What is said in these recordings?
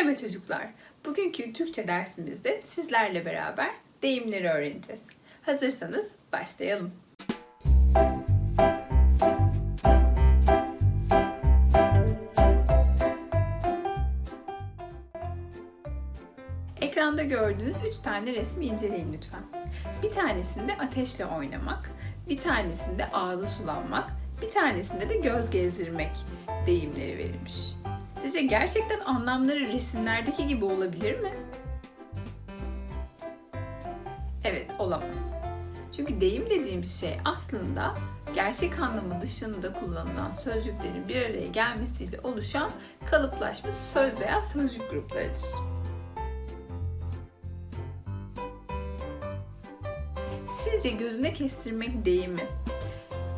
Merhaba çocuklar. Bugünkü Türkçe dersimizde sizlerle beraber deyimleri öğreneceğiz. Hazırsanız başlayalım. Ekranda gördüğünüz 3 tane resmi inceleyin lütfen. Bir tanesinde ateşle oynamak, bir tanesinde ağzı sulanmak, bir tanesinde de göz gezdirmek deyimleri verilmiş. Sizce gerçekten anlamları resimlerdeki gibi olabilir mi? Evet, olamaz. Çünkü deyim dediğimiz şey aslında gerçek anlamı dışında kullanılan sözcüklerin bir araya gelmesiyle oluşan kalıplaşmış söz veya sözcük gruplarıdır. Sizce gözüne kestirmek deyimi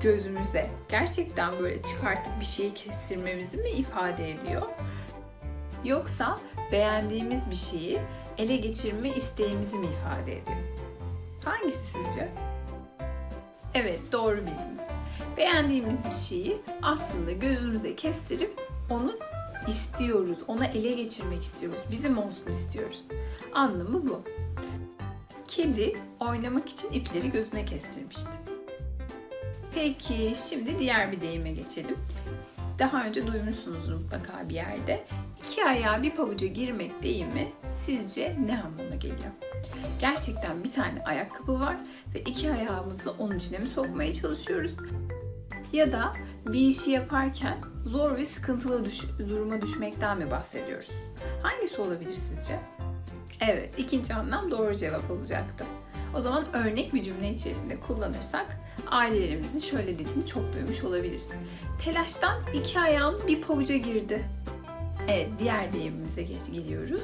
gözümüze gerçekten böyle çıkartıp bir şeyi kestirmemizi mi ifade ediyor? Yoksa beğendiğimiz bir şeyi ele geçirme isteğimizi mi ifade ediyor? Hangisi sizce? Evet doğru bildiniz. Beğendiğimiz bir şeyi aslında gözümüze kestirip onu istiyoruz. Ona ele geçirmek istiyoruz. Bizim olsun istiyoruz. Anlamı bu. Kedi oynamak için ipleri gözüne kestirmişti. Peki şimdi diğer bir deyime geçelim. Daha önce duymuşsunuzdur mutlaka bir yerde. İki ayağa bir pabuca girmek deyimi sizce ne anlama geliyor? Gerçekten bir tane ayakkabı var ve iki ayağımızı onun içine mi sokmaya çalışıyoruz? Ya da bir işi yaparken zor ve sıkıntılı düş- duruma düşmekten mi bahsediyoruz? Hangisi olabilir sizce? Evet, ikinci anlam doğru cevap olacaktı. O zaman örnek bir cümle içerisinde kullanırsak ailelerimizin şöyle dediğini çok duymuş olabiliriz. Telaştan iki ayağım bir pabuca girdi. Evet, diğer deyimimize geç geliyoruz.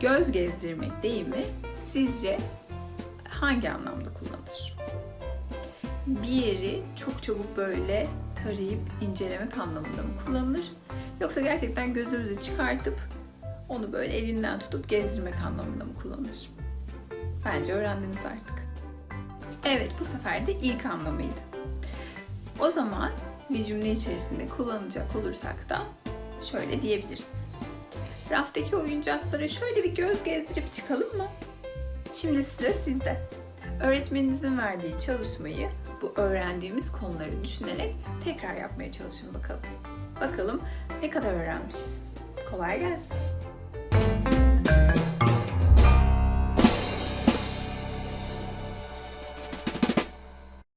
Göz gezdirmek deyimi sizce hangi anlamda kullanılır? Bir yeri çok çabuk böyle tarayıp incelemek anlamında mı kullanılır? Yoksa gerçekten gözümüzü çıkartıp onu böyle elinden tutup gezdirmek anlamında mı kullanılır? Bence öğrendiniz artık. Evet, bu sefer de ilk anlamıydı. O zaman bir cümle içerisinde kullanacak olursak da şöyle diyebiliriz. Raftaki oyuncaklara şöyle bir göz gezdirip çıkalım mı? Şimdi sıra sizde. Öğretmeninizin verdiği çalışmayı bu öğrendiğimiz konuları düşünerek tekrar yapmaya çalışın bakalım. Bakalım ne kadar öğrenmişiz. Kolay gelsin.